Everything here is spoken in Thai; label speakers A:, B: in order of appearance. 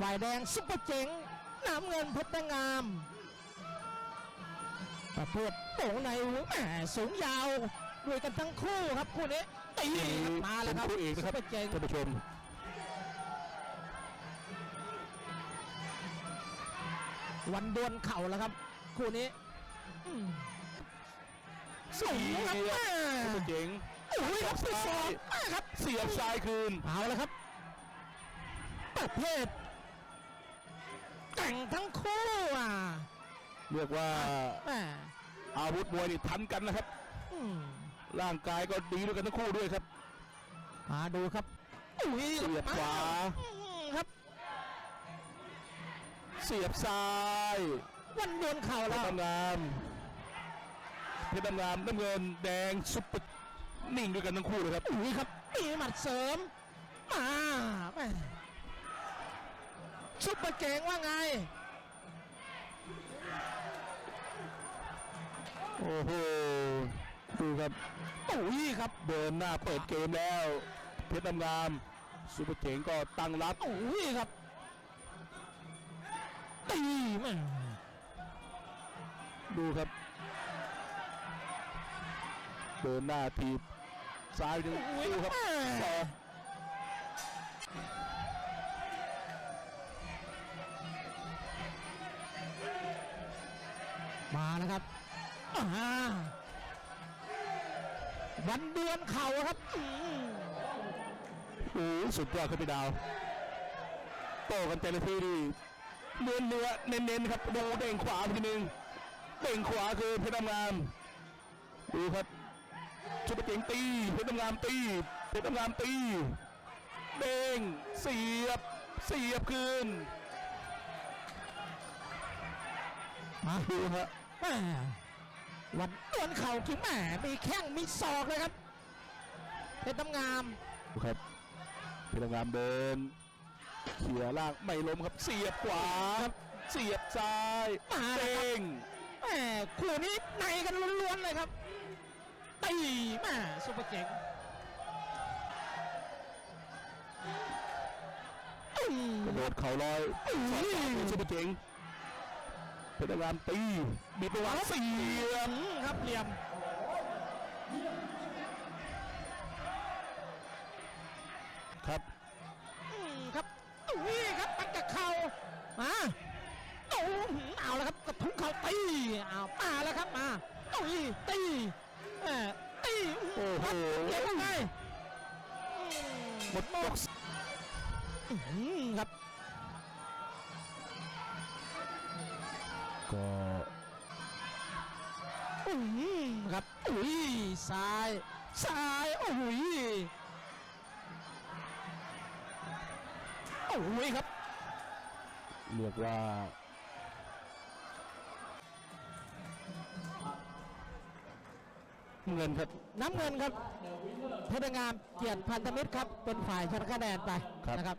A: ฝ่ายแดงซุปเปอร์เจ๋งน้ำเงินเพชรงามประเภทโป่งในแหมสูงยาวด้วยกันทั้งคู่ครับคู่นี้ตีครับมาแล้วครับ
B: เป็นคู่เอกนะครับ
A: ซุปเปอร์เจ๋ง
B: ท่านผู้ชม
A: วันดวลเข่าแล้วครับ คู่นี้อืมสูงครับ
B: เสียบ
A: แม่
B: ซุปเปอร์เจ๋ง
A: โอ้ยครับสุดสองแม่ครับ
B: เสียบซ้ายคืน
A: เอาแล้วครับประเภท แต่งทั้งคู่อะ
B: เรียกว่า
A: แม่
B: อาวุธมวยนี่ทันกันนะครับ
A: อืม
B: ร่างกายก็ดีด้วยกันทั้งคู่ด้วยครับ
A: มาดูครับอุ้ย
B: เสียบขวา
A: อืมครับ
B: เสียบซ้าย
A: วันดวลเข่า
B: เพ
A: แล้
B: ช
A: ว
B: รดำงามเพชรดำงามน้ำเงินแดงซุปเปอร์นิ่งด้วยกันทั้งคู่เลยครับ
A: อุ้ยครับมีหมัดเสริม มาแม่ ซุปเปอร์เจ๋งว่าไง
B: โอ้โห ดูครับ
A: อุ้ยครับ
B: เดินหน้าเปิดเกมแล้ว เพชรดำงามซุปเปอร์เจ๋งก็ตั้งรับ
A: อุ้ยครับตีแม่
B: ดูครับ เดินหน้าทีบซ้ายดู
A: อุ้ย
B: ดูครับ
A: ม่
B: ศอก
A: มาแล้วครับอ่าวันดวลเข่าครับอืม
B: โอ้โหสุดยอดครับพี่ดาว โตกันแต่ละทีดีเนื้อเนื้อเน้นๆครับ ดูเด้งขวาทีหนึงเด้งขวาคือเพชรดำงาม ดูครับ ชุดเจ๋งตีเพชรดำงามตีเพชรดำงามตี เด้งเสียบเสียบคืน
A: มา
B: ดูฮะ
A: แม่ วันดวลเข่าถึงแหมมีแข้งมีศอกเลยครับเพชรน้ำงาม
B: ดูครับเพชรดำงามเดินเขี่ยล่างไม่ล้มครับเสียบขวาครับเสียบซ้าย
A: มาแล้วครับ
B: เด้ง
A: แหมคู่นี้ในกันล้วนๆเลยครับตีแหม่ซุปเปอร์เจ๋งอืม
B: กระโดดเข่าลอยสอดขวาคือซุปเปอร์เจ๋งเพชรดำงามตีบีบประวัติเสียบ
A: อืมครับเหลี่ยม
B: ครับ
A: อืมครับอุ้ยครับปัดกับเข่ามาโอ้โหเอาแล้วครับกระทุ้งเข่าตีเอามาแล้วครับมาอุ้ยตีแหมตี
B: โอ้โห
A: เรียกว่าไงอืม
B: หมดยก
A: อืมครับ
B: ก็
A: อืมครับอุ้ยซ้ายซ้ายโอ้ยโอ้ยครับ
B: เรียกว่าเงินครับ
A: น้ำเงินครับเพชรงามเกียรติพันธมิตรครับ เป็นฝ่ายชนะคะแนนไป
B: ครับ
A: นะครับ